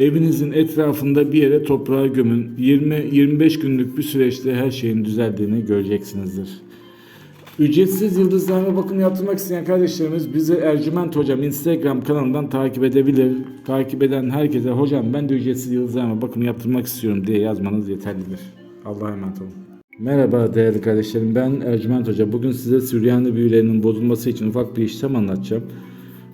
Evinizin etrafında bir yere toprağa gömün. 20-25 günlük bir süreçte her şeyin düzeldiğini göreceksinizdir. Ücretsiz yıldızlarına bakım yaptırmak isteyen kardeşlerimiz bizi Ercüment Hocam Instagram kanalından takip edebilir. Takip eden herkese hocam ben de ücretsiz yıldızlarına bakım yaptırmak istiyorum diye yazmanız yeterlidir. Allah'a emanet olun. Merhaba değerli kardeşlerim ben Ercüment Hoca. Bugün size Süryani büyülerinin bozulması için ufak bir işlem anlatacağım.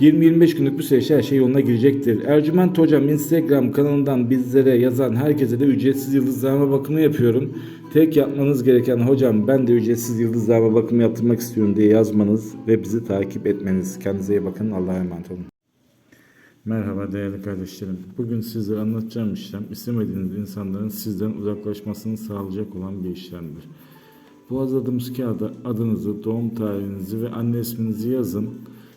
20-25 günlük bir süreçte her şey yoluna girecektir. Ercüment Hocam Instagram kanalından bizlere yazan herkese de ücretsiz yıldızlarma bakımı yapıyorum. Tek yapmanız gereken hocam ben de ücretsiz yıldızlarma bakımı yaptırmak istiyorum diye yazmanız ve bizi takip etmeniz. Kendinize iyi bakın. Allah'a emanet olun. Merhaba değerli kardeşlerim. Bugün sizlere anlatacağım işlem istemediğiniz insanların sizden uzaklaşmasını sağlayacak olan bir işlemdir. Bu hazırladığımız kağıda adınızı, doğum tarihinizi ve anne isminizi yazın